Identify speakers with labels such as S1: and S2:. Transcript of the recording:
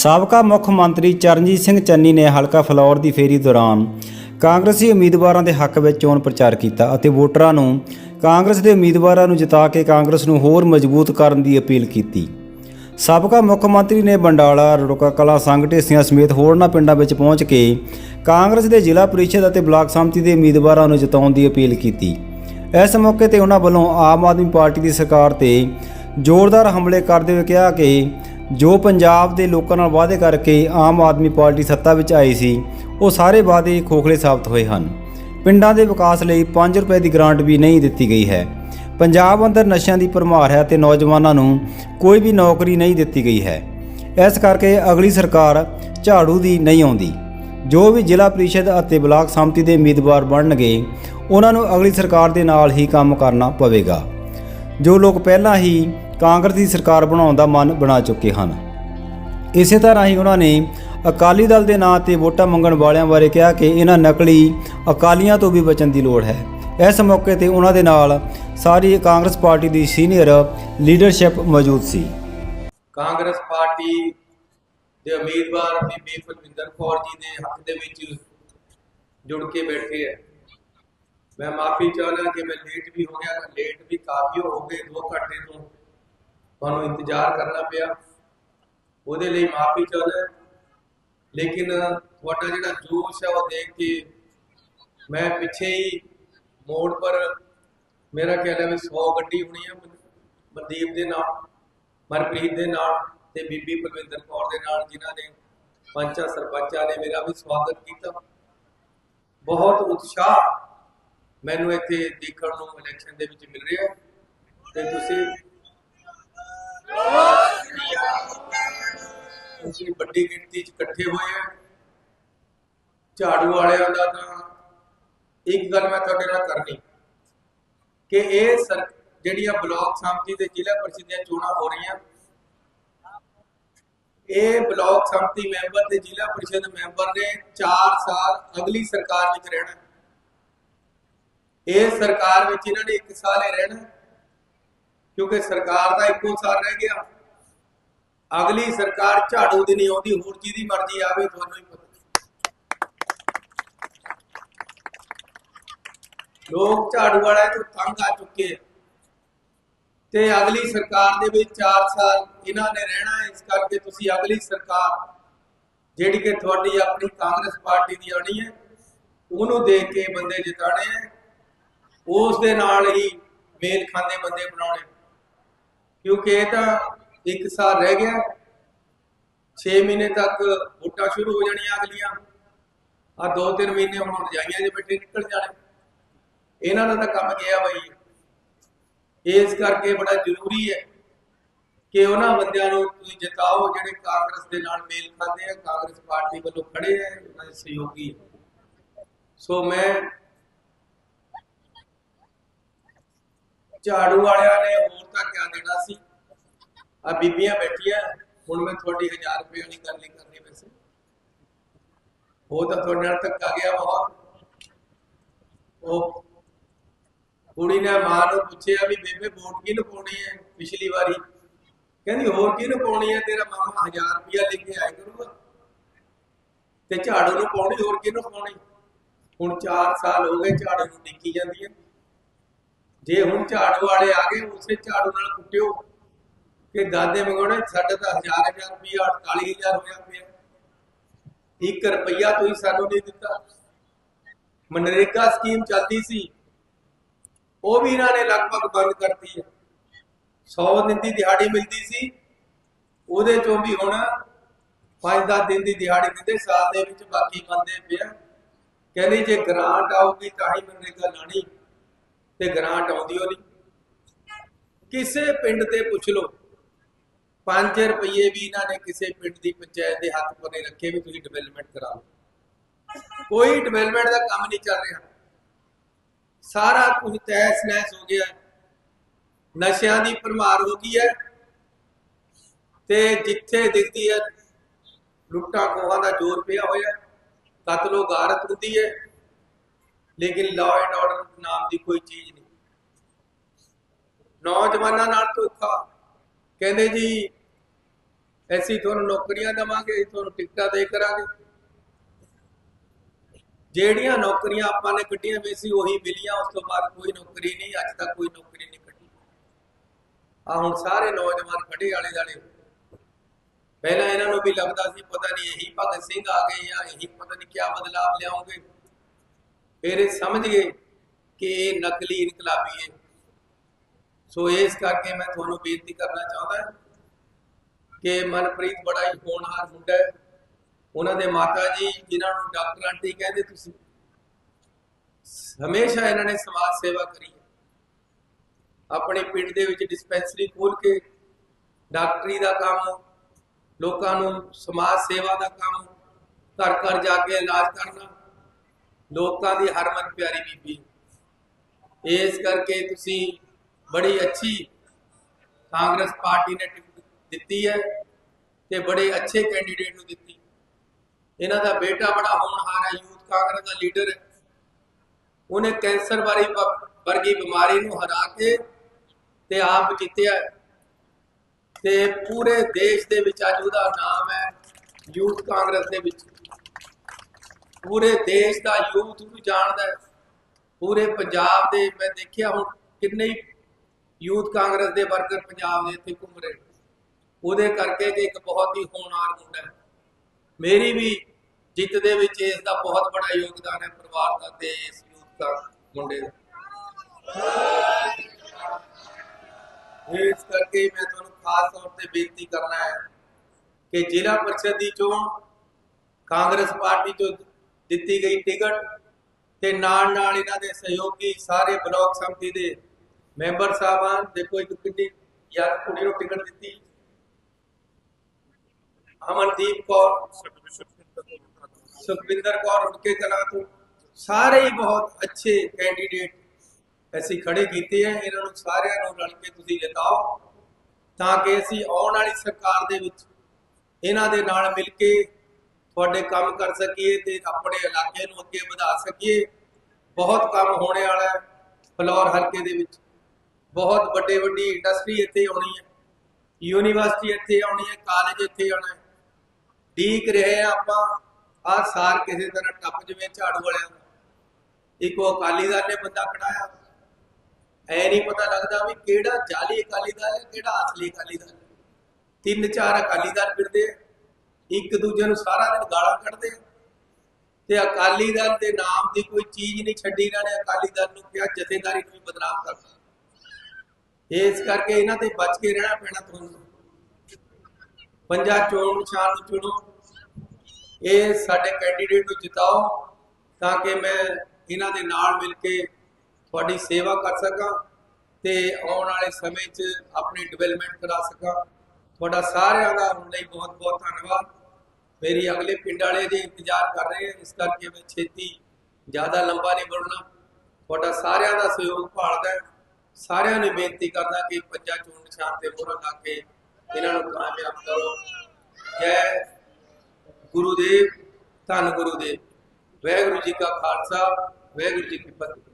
S1: ਸਾਬਕਾ ਮੁੱਖ ਮੰਤਰੀ ਚਰਨਜੀਤ ਸਿੰਘ ਚੰਨੀ ਨੇ ਹਲਕਾ ਫਲੌਰ ਦੀ ਫੇਰੀ ਦੌਰਾਨ ਕਾਂਗਰਸੀ ਉਮੀਦਵਾਰਾਂ ਦੇ ਹੱਕ ਵਿੱਚ ਚੋਣ ਪ੍ਰਚਾਰ ਕੀਤਾ ਅਤੇ ਵੋਟਰਾਂ ਨੂੰ ਕਾਂਗਰਸ ਦੇ ਉਮੀਦਵਾਰਾਂ ਨੂੰ ਜਿਤਾ ਕੇ ਕਾਂਗਰਸ ਨੂੰ ਹੋਰ ਮਜ਼ਬੂਤ ਕਰਨ ਦੀ ਅਪੀਲ ਕੀਤੀ। ਸਾਬਕਾ ਮੁੱਖ ਮੰਤਰੀ ਨੇ ਬੰਡਾਲਾ, ਰੜੋਕਾ ਕਲਾ ਸੰਘ, ਢੇਸੀਆਂ ਸਮੇਤ ਹੋਰਨਾਂ ਪਿੰਡਾਂ ਵਿੱਚ ਪਹੁੰਚ ਕੇ ਕਾਂਗਰਸ ਦੇ ਜ਼ਿਲ੍ਹਾ ਪ੍ਰੀਸ਼ਦ ਅਤੇ ਬਲਾਕ ਸਮਿਤੀ ਦੇ ਉਮੀਦਵਾਰਾਂ ਨੂੰ ਜਿਤਾਉਣ ਦੀ ਅਪੀਲ ਕੀਤੀ। ਇਸ ਮੌਕੇ ਤੇ ਉਹਨਾਂ ਵੱਲੋਂ ਆਮ ਆਦਮੀ ਪਾਰਟੀ ਦੀ ਸਰਕਾਰ ਤੇ ਜ਼ੋਰਦਾਰ ਹਮਲੇ ਕਰਦੇ ਹੋਏ ਕਿਹਾ ਕਿ ਜੋ ਪੰਜਾਬ ਦੇ ਲੋਕਾਂ ਨਾਲ ਵਾਅਦੇ ਕਰਕੇ ਆਮ ਆਦਮੀ ਪਾਰਟੀ ਸੱਤਾ ਵਿੱਚ ਆਈ ਸੀ, ਉਹ ਸਾਰੇ ਵਾਅਦੇ ਖੋਖਲੇ ਸਾਬਤ ਹੋਏ ਹਨ। ਪਿੰਡਾਂ ਦੇ ਵਿਕਾਸ ਲਈ 5 ਰੁਪਏ ਦੀ ਗ੍ਰਾਂਟ ਵੀ ਨਹੀਂ ਦਿੱਤੀ ਗਈ ਹੈ। ਪੰਜਾਬ ਅੰਦਰ ਨਸ਼ਿਆਂ ਦੀ ਭਰਮਾਰ ਹੈ ਤੇ ਨੌਜਵਾਨਾਂ ਨੂੰ ਕੋਈ ਵੀ ਨੌਕਰੀ ਨਹੀਂ ਦਿੱਤੀ ਗਈ ਹੈ। ਇਸ ਕਰਕੇ ਅਗਲੀ ਸਰਕਾਰ ਝਾੜੂ ਦੀ ਨਹੀਂ ਆਉਂਦੀ। ਜੋ ਵੀ ਜ਼ਿਲ੍ਹਾ ਪ੍ਰੀਸ਼ਦ ਅਤੇ ਬਲਾਕ ਸੰਮਤੀ ਦੇ ਉਮੀਦਵਾਰ ਬਣਨਗੇ, ਉਹਨਾਂ ਨੂੰ ਅਗਲੀ ਸਰਕਾਰ ਦੇ ਨਾਲ ਹੀ ਕੰਮ ਕਰਨਾ ਪਵੇਗਾ। ਜੋ ਲੋਕ ਪਹਿਲਾਂ ਹੀ ਕਾਂਗਰਸ ਦੀ ਸਰਕਾਰ ਬਣਾਉਣ ਦਾ ਮਨ ਬਣਾ ਚੁੱਕੇ ਹਨ। ਇਸੇ ਤਰ੍ਹਾਂ ਹੀ ਉਹਨਾਂ ਨੇ ਅਕਾਲੀ ਦਲ ਦੇ ਨਾਂ ਤੇ ਵੋਟਾਂ ਮੰਗਣ ਵਾਲਿਆਂ ਬਾਰੇ ਕਿਹਾ ਕਿ ਇਹਨਾਂ ਨਕਲੀ ਅਕਾਲੀਆਂ ਤੋਂ ਵੀ ਬਚਣ ਦੀ ਲੋੜ ਹੈ। ਇਸ ਮੌਕੇ ਤੇ ਉਹਨਾਂ ਦੇ ਨਾਲ ਸਾਰੀ ਕਾਂਗਰਸ ਪਾਰਟੀ ਦੀ ਸੀਨੀਅਰ ਲੀਡਰਸ਼ਿਪ ਮੌਜੂਦ ਸੀ।
S2: ਕਾਂਗਰਸ ਪਾਰਟੀ ਦੇ ਉਮੀਦਵਾਰ ਬੀਬੀ ਫਲਵਿੰਦਰ ਕੌਰ ਜੀ ਦੇ ਹੱਕ ਦੇ ਵਿੱਚ ਜੁੜ ਕੇ ਬੈਠੇ ਹੈ। ਮੈਂ ਮਾਫੀ ਚਾਹੁੰਦਾ ਕਿ ਮੈਂ ਲੇਟ ਵੀ ਹੋ ਗਿਆ ਲੇਟ ਵੀ ਕਾਫੀ ਹੋ ਗਏ 2 ਘੰਟੇ ਤੋਂ ਤੁਹਾਨੂੰ ਇੰਤਜ਼ਾਰ ਕਰਨਾ ਪਿਆ। ਉਹਦੇ ਲਈ ਮਾਫੀ ਚਾਹੁੰਦਾ ਲੇਕਿਨ ਤੁਹਾਡਾ ਜਿਹੜਾ ਜੋਸ਼ ਹੈ ਉਹ ਦੇਖ ਕੇ ਮੈਂ ਪਿੱਛੇ ਹੀ ਮੋੜ ਪਰ ਮੇਰਾ ਖਿਆਲ ਵੀ 100 ਗੱਡੀ ਹੋਣੀ ਹੈ ਮਨਦੀਪ ਦੇ ਨਾਲ, ਮਨਪ੍ਰੀਤ ਦੇ ਨਾਲ ਤੇ ਬੀਬੀ ਪਰਵਿੰਦਰ ਕੌਰ ਦੇ ਨਾਲ, ਜਿਨ੍ਹਾਂ ਨੇ ਪੰਚਾਂ ਸਰਪੰਚਾਂ ਨੇ ਮੇਰਾ ਵੀ ਸਵਾਗਤ ਕੀਤਾ। ਬਹੁਤ ਉਤਸ਼ਾਹ ਮੈਨੂੰ ਇੱਥੇ ਦੇਖਣ ਨੂੰ ਇਲੈਕਸ਼ਨ ਦੇ ਵਿੱਚ ਮਿਲ ਰਿਹਾ ਤੇ ਤੁਸੀਂ ਤੁਸੀਂ ਵੱਡੀ ਗਿਣਤੀ 'ਚ ਇਕੱਠੇ ਹੋਏ ਆ ਝਾੜੂ ਵਾਲਿਆਂ ਦਾ ਤਾਂ ਇੱਕ ਗੱਲ ਮੈਂ ਤੁਹਾਡੇ ਨਾਲ ਕਰਨੀ। ਕਿ ਇਹ ਜਿਹੜੀਆਂ ਬਲਾਕ ਸੰਮਤੀ ਦੇ ਜ਼ਿਲ੍ਹਾ ਪ੍ਰੀਸ਼ਦ ਦੀਆਂ ਚੋਣਾਂ ਹੋ ਰਹੀਆਂ, ਇਹ ਬਲਾਕ ਸੰਮਤੀ ਮੈਂਬਰ ਤੇ ਜ਼ਿਲ੍ਹਾ ਪ੍ਰੀਸ਼ਦ ਮੈਂਬਰ ਨੇ 4 ਸਾਲ ਅਗਲੀ ਸਰਕਾਰ ਵਿੱਚ ਰਹਿਣਾ। ਇਹ ਸਰਕਾਰ ਵਿੱਚ ਇਹਨਾਂ ਨੇ 1 ਸਾਲ ਹੀ ਰਹਿਣਾ। ਕਿਉਂਕਿ ਸਰਕਾਰ ਦਾ ਇੱਕੋ ਸਾਲ ਰਹਿ ਗਿਆ। ਅਗਲੀ ਸਰਕਾਰ ਝਾੜੂ ਦੀ ਨਹੀਂ ਆਉਂਦੀ, ਹੋਰ ਜਿਹਦੀ ਮਰਜ਼ੀ ਆਵੇ, ਤੁਹਾਨੂੰ ਹੀ ਪਤਾ। ਲੋਕ ਝਾੜੂ ਵਾਲਿਆਂ ਤੋਂ ਤੰਗ ਆ ਚੁੱਕੇ ਆ। ਤੇ ਅਗਲੀ ਸਰਕਾਰ ਦੇ ਵਿੱਚ 4 ਸਾਲ ਇਹਨਾਂ ਨੇ ਰਹਿਣਾ ਇਸ ਕਰਕੇ ਤੁਸੀਂ ਅਗਲੀ ਸਰਕਾਰ, ਜਿਹੜੀ ਕਿ ਤੁਹਾਡੀ ਆਪਣੀ ਕਾਂਗਰਸ ਪਾਰਟੀ ਦੀ ਆਣੀ ਹੈ, ਉਹਨੂੰ ਦੇਖ ਕੇ ਬੰਦੇ ਜਿਤਾਣੇ ਹੈ ਉਸ ਦੇ ਨਾਲ ਹੀ ਮੇਲ ਖਾਂਦੇ ਬੰਦੇ ਬਣਾਉਣੇ। ਕਿਉਂਕਿ ਇਹ ਤਾਂ ਇੱਕ ਸਾਲ ਰਹਿ ਗਿਆ। 6 ਮਹੀਨੇ ਤੱਕ ਵੋਟਾਂ ਸ਼ੁਰੂ ਹੋ ਜਾਣੀਆਂ ਅਗਲੀਆਂ। ਆ 2-3 ਮਹੀਨੇ ਹੁਣ ਰਜਾਈਆਂ ਦੇ ਬੈਠੇ ਨਿਕਲ ਜਾਣੇ। ਇਹਨਾਂ ਦਾ ਤਾਂ ਕੰਮ ਗਿਆ ਬਈ। ਇਸ ਕਰਕੇ ਬੜਾ ਜ਼ਰੂਰੀ ਹੈ ਕਿ ਉਹਨਾਂ ਬੰਦਿਆਂ ਨੂੰ ਤੁਸੀਂ ਜਿਤਾਓ, ਜਿਹੜੇ ਕਾਂਗਰਸ ਦੇ ਨਾਲ ਮੇਲ ਖਾਂਦੇ ਆ, ਕਾਂਗਰਸ ਪਾਰਟੀ ਵੱਲੋਂ ਖੜੇ ਆ, ਉਹਨਾਂ ਦੇ ਸਹਿਯੋਗੀ ਸੋ ਮੈਂ ਝਾੜੂ ਵਾਲਿਆਂ ਨੇ ਹੋਰ ਤਾਂ ਕਿਆ ਦੇਣਾ ਸੀ? ਆ ਬੀਬੀਆਂ ਬੈਠੀਆਂ, ਹੁਣ ਮੈਂ ਤੁਹਾਡੀ 1000 ਰੁਪਏ ਵਾਲੀ ਗੱਲ ਨਹੀਂ ਕਰਨੀ ਵੈਸੇ। ਉਹ ਤਾਂ ਤੁਹਾਡੇ ਨਾਲ ਧੱਕਾ ਗਿਆ ਬਹੁਤ ਉਹ ਕੁੜੀ ਨੇ ਮਾਂ ਨੂੰ ਪੁੱਛਿਆ ਵੀ ਬੇਬੇ ਵੋਟ ਕਿਹਨੂੰ ਪਾਉਣੀ ਹੈ ਪਿਛਲੀ ਵਾਰੀ? ਕਹਿੰਦੀ, ਹੋਰ ਕਿਹਨੂੰ ਪਾਉਣੀ ਹੈ? ਤੇਰਾ ਮਾਮਾ 1000 ਰੁਪਇਆ ਲੈ ਕੇ ਆਇਆ ਕਰੂਗਾ। ਤੇ ਝਾੜੂ ਨੂੰ ਪਾਉਣੀ, ਹੋਰ ਕਿਹਨੂੰ ਪਾਉਣੀ? ਹੁਣ 4 ਸਾਲ ਹੋ ਗਏ ਝਾੜੂ ਨੂੰ ਡਿੱਕੀ ਜਾਂਦੀ ਹੈ। ਜੇ ਹੁਣ ਝਾੜੂ ਵਾਲੇ ਆ ਗਏ, ਉਸੇ ਝਾੜੂ ਨਾਲ ਕੁੱਟਿਓ। ਕਿ ਦਾਦੇ ਮੰਗਾਉਣੇ, ਸਾਡਾ ਤਾਂ ਹਜ਼ਾਰ ਹਜ਼ਾਰ ਰੁਪਇਆ 48000 ਹੋਇਆ ਪਿਆ 1 ਰੁਪਇਆ। ਤੁਸੀਂ ਸਾਨੂੰ ਨਹੀਂ ਦਿੱਤਾ। ਮਨਰੇਗਾ ਸਕੀਮ ਚੱਲਦੀ ਸੀ। ਉਹ ਵੀ ਇਹਨਾਂ ਨੇ ਲਗਭਗ ਬੰਦ ਕਰਤੀ ਹੈ। 100 ਦਿਨ ਦੀ ਦਿਹਾੜੀ ਮਿਲਦੀ ਸੀ। ਉਹਦੇ ਚੋਂ ਵੀ ਹੁਣ 5-10 ਦਿਨ ਦੀ ਦਿਹਾੜੀ ਦਿੰਦੇ ਸਾਲ ਦੇ ਵਿੱਚ ਬਾਕੀ ਬੰਦੇ ਪਿਆ। ਕਹਿੰਦੇ ਜੇ ਗ੍ਰਾਂਟ ਆਊਗੀ ਤਾਂ ਹੀ ਮਨਰੇਗਾ ਲਾਣੀ ਤੇ ਗ੍ਰਾਂਟ ਆਉਂਦੀ ਉਹ ਨਹੀਂ ਕਿਸੇ ਪਿੰਡ ਤੇ ਪੁੱਛ ਲਓ 5 ਰੁਪਏ ਵੀ ਇਹਨਾਂ ਨੇ ਕਿਸੇ ਪਿੰਡ ਦੀ ਪੰਚਾਇਤ ਦੇ ਹੱਥ ਪਰ ਨਹੀਂ ਰੱਖੇ ਵੀ ਤੁਸੀਂ ਡਿਵੈਲਪਮੈਂਟ ਕਰਾ ਲਓ। ਕੋਈ ਡਿਵੈਲਪਮੈਂਟ ਦਾ ਕੰਮ ਨਹੀਂ ਚੱਲ ਰਿਹਾ। ਸਾਰਾ ਕੁਝ ਤੈਸ ਨਹਿਸ ਹੋ ਗਿਆ। ਨਸ਼ਿਆਂ ਦੀ ਭਰਮਾਰ ਹੋ ਗਈ ਹੈ। ਤੇ ਜਿੱਥੇ ਦਿਖਦੀ ਹੈ, ਲੁੱਟਾਂ ਖੋਹਾਂ ਦਾ ਜ਼ੋਰ ਪਿਆ ਹੋਇਆ। ਕਤਲੋ ਗਾਰਤ ਹੁੰਦੀ ਹੈ। ਲੇਕਿਨ ਲਾਅ ਐਂਡ ਆਰਡਰ ਦੀ ਕੋਈ ਚੀਜ਼ ਨਹੀਂ। ਨੌਜਵਾਨਾਂ ਨਾਲ ਧੋਖਾ। ਕਹਿੰਦੇ ਜੀ ਐਸੀ ਤੁਹਾਨੂੰ ਨੌਕਰੀਆਂ ਦੇਵਾਂਗੇ ਤੁਹਾਨੂੰ ਟਿਕਟਾਂ ਦੇ ਕਰਾਂਗੇ। ਜਿਹੜੀਆਂ ਨੌਕਰੀਆਂ ਆਪਾਂ ਨੇ ਕੱਢੀਆਂ ਵੀ ਸੀ, ਉਹੀ ਮਿਲੀਆਂ। ਉਸ ਤੋਂ ਬਾਅਦ ਕੋਈ ਨੌਕਰੀ ਨਹੀਂ, ਅੱਜ ਤੱਕ ਕੋਈ ਨੌਕਰੀ ਨਹੀਂ ਕੱਢੀ। ਆ ਹੁਣ ਸਾਰੇ ਨੌਜਵਾਨ ਖੜੇ ਆਲੇ ਦਾਲੇ ਪਹਿਲਾਂ ਇਹਨਾਂ ਨੂੰ ਵੀ ਲੱਗਦਾ ਸੀ, ਪਤਾ ਨਹੀਂ ਇਹੀ ਭਗਤ ਸਿੰਘ ਆ ਗਏ ਜਾਂ ਇਹੀ ਪਤਾ ਨਹੀਂ ਕਿਆ ਬਦਲਾਵ ਲਿਆਉਂਗੇ। ਫਿਰ ਇਹ ਸਮਝ ਗਏ ਕਿ ਇਹ ਨਕਲੀ ਇਨਕਲਾਬੀ ਹੈ। ਸੋ ਇਸ ਕਰਕੇ ਮੈਂ ਤੁਹਾਨੂੰ ਬੇਨਤੀ ਕਰਨਾ ਚਾਹੁੰਦਾ ਕਿ ਮਨਪ੍ਰੀਤ ਬੜਾ ਹੀ ਹੋਣਹਾਰ ਮੁੰਡਾ ਹੈ। ਉਹਨਾਂ ਦੇ ਮਾਤਾ ਜੀ, ਜਿਨ੍ਹਾਂ ਨੂੰ ਡਾਕਟਰ ਆਂਟੀ ਕਹਿੰਦੇ ਤੁਸੀਂ, ਹਮੇਸ਼ਾ ਇਹਨਾਂ ਨੇ ਸਮਾਜ ਸੇਵਾ ਕਰੀ ਆਪਣੇ ਪਿੰਡ ਦੇ ਵਿੱਚ ਡਿਸਪੈਂਸਰੀ ਖੋਲ ਕੇ ਡਾਕਟਰੀ ਦਾ ਕੰਮ, ਲੋਕਾਂ ਨੂੰ ਸਮਾਜ ਸੇਵਾ ਦਾ ਕੰਮ ਘਰ ਘਰ ਜਾ ਕੇ ਇਲਾਜ ਕਰਨਾ, ਲੋਕਾਂ ਦੀ ਹਰਮਨ ਪਿਆਰੀ ਬੀਬੀ ਇਸ ਕਰਕੇ ਤੁਸੀਂ ਬੜੀ ਅੱਛੀ ਕਾਂਗਰਸ ਪਾਰਟੀ ਨੇ ਟਿਕਟ ਦਿੱਤੀ ਹੈ ਤੇ ਬੜੇ ਅੱਛੇ ਕੈਂਡੀਡੇਟ ਨੂੰ ਦਿੱਤੀ। ਇਹਨਾਂ ਦਾ ਬੇਟਾ ਬੜਾ ਹੋਣਹਾਰ ਹੈ, ਯੂਥ ਕਾਂਗਰਸ ਦਾ ਲੀਡਰ ਹੈ। ਉਹਨੇ ਕੈਂਸਰ ਵਾਲੀ ਵਰਗੀ ਬਿਮਾਰੀ ਨੂੰ ਹਰਾ ਕੇ ਤੇ ਆਪ ਜਿੱਤਿਆ ਤੇ ਪੂਰੇ ਦੇਸ਼ ਦੇ ਵਿੱਚ ਅੱਜ ਉਹਦਾ ਨਾਮ ਹੈ ਯੂਥ ਕਾਂਗਰਸ ਦੇ ਵਿੱਚ। ਪੂਰੇ ਦੇਸ਼ ਦਾ ਯੂਥ ਨੂੰ ਜਾਣਦਾ ਹੈ। ਪੂਰੇ ਪੰਜਾਬ ਦੇ ਮੈਂ ਦੇਖਿਆ ਹੁਣ ਕਿੰਨੇ ਹੀ ਯੂਥ ਕਾਂਗਰਸ ਦੇ ਵਰਕਰ ਪੰਜਾਬ ਦੇ ਇੱਥੇ ਘੁੰਮ ਰਹੇ ਉਹਦੇ ਕਰਕੇ ਕਿ ਇੱਕ ਬਹੁਤ ਹੀ ਹੋਣਹਾਰ ਮੁੰਡਾ ਹੈ। ਮੇਰੀ ਵੀ ਜਿੱਤ ਦੇ ਵਿੱਚ ਇਸ ਦਾ ਬਹੁਤ ਬੜਾ ਯੋਗਦਾਨ ਹੈ ਪਰਿਵਾਰ ਦਾ ਤੇ ਇਸ ਯੂਥ ਦਾ ਮੁੰਡੇ ਦਾ। ਇਸ ਕਰਕੇ ਮੈਂ ਤੁਹਾਨੂੰ ਖਾਸ ਤੌਰ ਤੇ ਬੇਨਤੀ ਕਰਨਾ ਹੈ ਕਿ ਜ਼ਿਲ੍ਹਾ ਪਰਿਸ਼ਦ ਦੀ ਚੋਣ ਕਾਂਗਰਸ ਪਾਰਟੀ ਤੋਂ ਦਿੱਤੀ ਗਈ ਟਿਕਟ ਤੇ ਨਾਲ ਨਾਲ ਇਹਨਾਂ ਦੇ ਸਹਿਯੋਗੀ ਸਾਰੇ ਬਲਾਕ ਸੰਮਤੀ ਦੇ ਮੈਂਬਰ ਸਾਹਿਬਾਨ, ਦੇਖੋ ਇੱਕ ਕਿੰਨੀ ਯਾਰ ਕੁੜੀ ਨੂੰ ਟਿਕਟ ਦਿੱਤੀ। ਅਮਨਦੀਪ ਕੌਰ, ਸੁਖਵਿੰਦਰ ਕੌਰ ਉੜਕੇ ਕਲਾ ਤੋਂ, ਸਾਰੇ ਹੀ ਬਹੁਤ ਅੱਛੇ ਕੈਂਡੀਡੇਟ ਅਸੀਂ ਖੜੇ ਕੀਤੇ ਆ। ਇਹਨਾਂ ਨੂੰ ਸਾਰਿਆਂ ਨੂੰ ਰਲ ਕੇ ਤੁਸੀਂ ਜਿਤਾਓ, ਤਾਂ ਕਿ ਅਸੀਂ ਆਉਣ ਵਾਲੀ ਸਰਕਾਰ ਦੇ ਵਿੱਚ ਇਹਨਾਂ ਦੇ ਨਾਲ ਮਿਲ ਕੇ ਤੁਹਾਡੇ ਕੰਮ ਕਰ ਸਕੀਏ ਤੇ ਆਪਣੇ ਇਲਾਕੇ ਨੂੰ ਅੱਗੇ ਵਧਾ ਸਕੀਏ। ਬਹੁਤ ਕੰਮ ਹੋਣੇ ਵਾਲਾ ਹੈ ਫਲੋਰ ਹਲਕੇ ਦੇ ਵਿੱਚ। ਬਹੁਤ ਵੱਡੇ ਵੱਡੀ ਇੰਡਸਟਰੀ ਇੱਥੇ ਆਉਣੀ ਹੈ। ਯੂਨੀਵਰਸਿਟੀ ਇੱਥੇ ਆਉਣੀ ਹੈ ਕਾਲਜ ਇੱਥੇ ਆਉਣਾ ਹੈ। ਡੀਕ ਰਹੇ ਆਪਾਂ ਆ ਸਾਰ ਕਿਸੇ ਤਰ੍ਹਾਂ ਟੱਪ ਜਵੇਂ ਝਾੜੂ ਵਾਲਿਆਂ ਦਾ। ਇੱਕ ਉਹ ਅਕਾਲੀ ਦਲ ਨੇ ਬੰਦਾ ਕਢਾਇਆ ਐ ਨਹੀਂ ਪਤਾ ਲੱਗਦਾ ਵੀ ਕਿਹੜਾ ਜਾਲੀ ਅਕਾਲੀ ਦਲ ਹੈ ਕਿਹੜਾ ਅਸਲੀ ਅਕਾਲੀ ਦਲ ਤਿੰਨ ਚਾਰ ਅਕਾਲੀ ਦਲ ਫਿਰਦੇ ਆ, ਇੱਕ ਦੂਜੇ ਨੂੰ ਸਾਰਾ ਦਿਨ ਗਾਲਾਂ ਕੱਢਦੇ ਆ। ਤੇ ਅਕਾਲੀ ਦਲ ਦੇ ਨਾਮ ਦੀ ਕੋਈ ਚੀਜ਼ ਨਹੀਂ ਛੱਡੀ ਇਹਨਾਂ ਨੇ। ਅਕਾਲੀ ਦਲ ਨੂੰ ਕਿਹਾ ਜਥੇਦਾਰੀ ਨੂੰ ਵੀ ਬਦਨਾਮ ਕਰਨਾ ਇਸ ਕਰਕੇ ਇਹਨਾਂ ਤੇ ਬਚ ਕੇ ਰਹਿਣਾ ਪੈਣਾ ਤੁਹਾਨੂੰ। ਪੰਜਾ ਚੋਣ ਨਿਸ਼ਾਨ ਨੂੰ ਚੁਣੋ। ਇਹ ਸਾਡੇ ਕੈਂਡੀਡੇਟ ਨੂੰ ਜਿਤਾਓ ਤਾਂ ਕਿ ਮੈਂ ਇਹਨਾਂ ਦੇ ਨਾਲ ਮਿਲ ਕੇ ਤੁਹਾਡੀ ਸੇਵਾ ਕਰ ਸਕਾਂ ਤੇ ਆਉਣ ਵਾਲੇ ਸਮੇਂ 'ਚ ਆਪਣੀ ਡਿਵੈਲਪਮੈਂਟ ਕਰਾ ਸਕਾਂ। ਤੁਹਾਡਾ ਸਾਰਿਆਂ ਦਾ ਹੁਣ ਲਈ ਬਹੁਤ ਬਹੁਤ ਧੰਨਵਾਦ। ਮੇਰੀ ਅਗਲੇ ਪਿੰਡ ਵਾਲੇ ਦੇ ਇੰਤਜ਼ਾਰ ਕਰ ਰਹੇ ਹਨ, ਇਸ ਕਰਕੇ ਮੈਂ ਛੇਤੀ ਜ਼ਿਆਦਾ ਲੰਬਾ ਨਹੀਂ ਬਣਨਾ ਤੁਹਾਡਾ ਸਾਰਿਆਂ ਦਾ ਸਹਿਯੋਗ ਭਾਲਦਾ ਸਾਰਿਆਂ ਨੂੰ ਬੇਨਤੀ ਕਰਦਾ ਕਿ ਪੰਜਾ ਚੋਣ ਨਿਸ਼ਾਨ ਤੇ ਮੋਹਰ ਲਾ ਕੇ ਇਹਨਾਂ ਨੂੰ ਕਾਮਯਾਬ ਕਰੋ। ਜੈ ਗੁਰੂਦੇਵ, ਧੰਨ ਗੁਰੂਦੇਵ। ਵੈਗੁਰੂ ਜੀ ਕਾ ਖਾਲਸਾ ਵੈਗੁਰੂ ਜੀ ਕੀ ਫਤਿਹ।